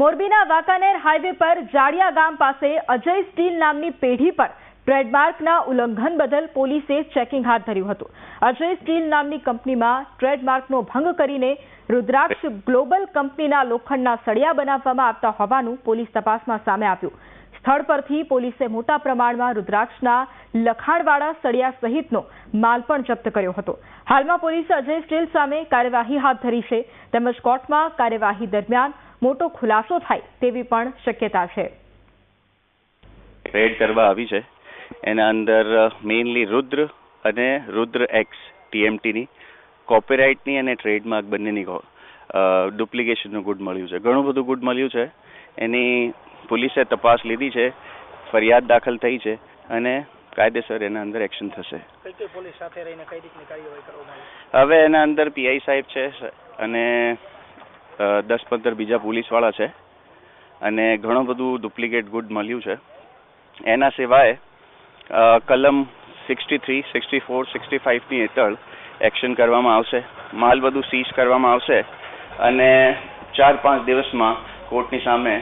મોરબીના વાંકાનેર હાઈવે પર જાડિયા ગામ પાસે અજય સ્ટીલ નામની પેઢી પર ટ્રેડમાર્કના ઉલ્લંઘન બદલ પોલીસે ચેકિંગ હાથ ધર્યું હતું. અજય સ્ટીલ નામની કંપનીમાં ટ્રેડમાર્કનો ભંગ કરીને રુદ્રાક્ષ ગ્લોબલ કંપનીના લોખંડના સળિયા બનાવવામાં આવતા હોવાનું પોલીસ તપાસમાં સામે આવ્યું. સ્થળ પરથી પોલીસે મોટા પ્રમાણમાં રુદ્રાક્ષના લખાણવાળા સળિયા સહિતનો માલ પણ જપ્ત કર્યો હતો. હાલમાં પોલીસે અજય સ્ટીલ સામે કાર્યવાહી હાથ ધરી છે. તેમજ કોર્ટમાં કાર્યવાહી દરમિયાન મોટો ખુલાસો થાય તેવી પણ શક્યતા છે. રેડ કરવા આવી છે. એના અંદર મેઇનલી રુદ્ર અને રુદ્ર એક્સ ટીએમટીની કોપીરાઇટની અને ટ્રેડમાર્ક બંનેની ડુપ્લિકેશનનું ગુડ મળ્યું છે. ઘણું બધું ગુડ મળ્યું છે. એની પોલીસે તપાસ લીધી છે. ફરિયાદ દાખલ થઈ છે અને કાયદેસર એના અંદર એક્શન થશે. હવે એના અંદર પીઆઈ સાહેબ છે અને દસ પંદર બીજા પોલીસવાળા છે અને ઘણું બધું ડુપ્લિકેટ ગુડ મળ્યું છે. એના સિવાય કલમ sixty three sixty four sixty ફાઇવની હેઠળ એક્શન કરવામાં આવશે, માલ બધું સીઝ કરવામાં આવશે અને ચાર પાંચ દિવસમાં કોર્ટની સામે